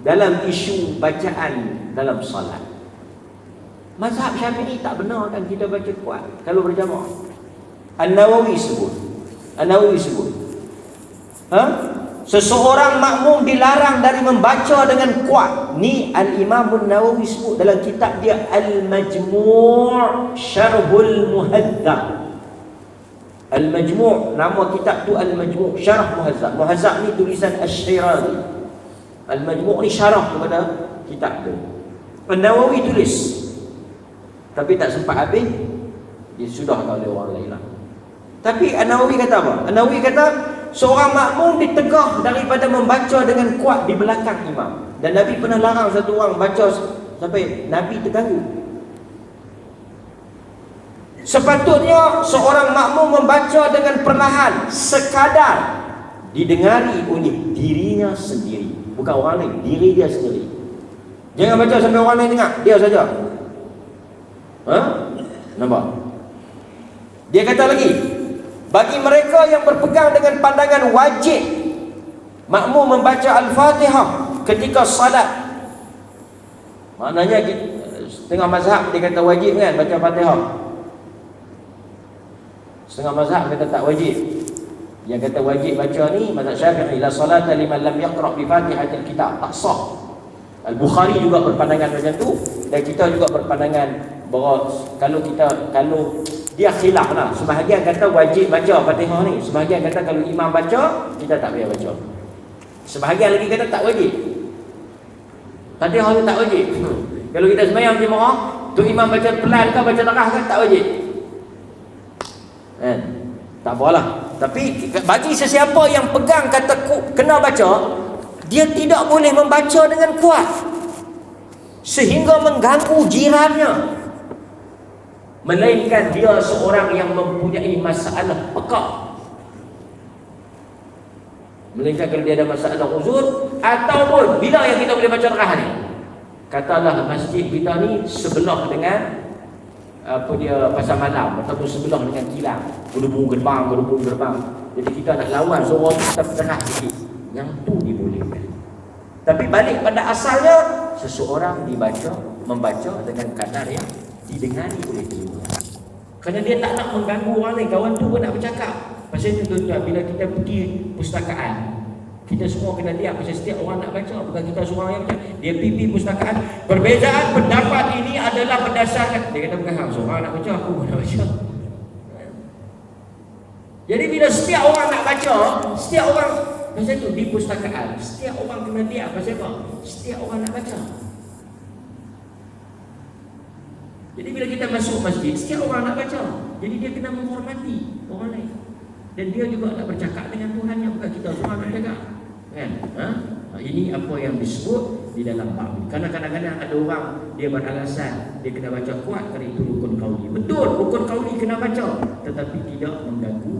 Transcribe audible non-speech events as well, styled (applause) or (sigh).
dalam isu bacaan dalam salat. Mazhab Syafi'i tak benar kan kita baca kuat kalau berjamaah. An-Nawawi sebut. An-Nawawi sebut. Ha? Seseorang makmum dilarang dari membaca dengan kuat. Ni Al-Imam An-Nawawi sebut dalam kitab dia Al-Majmu' Syarhul Muhadzab. Al-Majmu' nama kitab tu Al-Majmu' Syarah Muhazzab. Muhazzab ni tulisan Asy-Syirazi. Al-Majmu' ni syarah kepada kitab tu. An-Nawawi tulis tapi tak sempat habis dia sudah oleh orang lain lah. Tapi An-Nawawi kata apa? An-Nawawi kata seorang makmum ditegah daripada membaca dengan kuat di belakang imam. Dan Nabi pernah larang satu orang baca sampai Nabi terganggu. Sepatutnya seorang makmum membaca dengan perlahan sekadar didengari oleh dirinya sendiri, bukan orang lain, diri dia sendiri. Jangan baca sampai orang lain dengar, dia saja. Ha? Nampak? Dia kata lagi, bagi mereka yang berpegang dengan pandangan wajib makmum membaca Al-Fatihah ketika salat. Maknanya setengah mazhab dia kata wajib kan baca Fatihah. Setengah mazhab kata tak wajib. Yang kata wajib baca ni mazhab Syafi'i la salata liman lam yaqra bi Fatihatil kitab. Tak sah. Al-Bukhari juga berpandangan macam tu dan kita juga berpandangan bahawa kalau kita kalau dia khilaf lah. Sebahagian kata wajib baca Fatihah ni sebahagian kata kalau imam baca kita tak payah baca. Sebahagian lagi kata tak wajib. Fatihah ni tak wajib. (laughs) Kalau kita sembahyang jemaah tu imam baca pelan ke baca terah kan tak wajib. Kan? Tak apalah tapi bagi sesiapa yang pegang kata kena baca dia tidak boleh membaca dengan kuat. Sehingga mengganggu jirannya. Melainkan dia seorang yang mempunyai masalah pekak. Melainkan kalau dia ada masalah uzur ataupun bila yang kita boleh baca terah ni? Katalah masjid kita ni sebelah dengan apa dia pasal malam ataupun sebelah dengan kilang. Berhubung gerbang berhubung gerbang. Jadi kita nak lawan seorang kita terah sikit. Yang tu dibolehkan. Tapi balik pada asalnya seseorang dibaca membaca dengan kadar yang didengari oleh dirinya kerana dia tak nak mengganggu orang lain. Kawan tu pun nak bercakap. Pasal itu tuan-tuan bila kita pergi pustakaan kita semua kena lihat pasal setiap orang nak baca bukan kita semua yang baca dia pipi pustakaan perbezaan pendapat ini adalah berdasarkan dia kata bukan hang seorang nak baca aku nak baca jadi bila setiap orang nak baca setiap orang Pasal itu di pustakaan Setiap orang kena lihat Pasal apa? Setiap orang nak baca Jadi bila kita masuk masjid Setiap orang nak baca Jadi dia kena menghormati orang lain Dan dia juga nak bercakap dengan Tuhan Yang bukan kita semua nak jaga Kan? Ha? Ini apa yang disebut di dalam bab Karena kadang-kadang ada orang Dia beralasan Dia kena baca kuat Kerana itu rukun kauli. Betul rukun kauli kena baca. Tetapi tidak mengganggu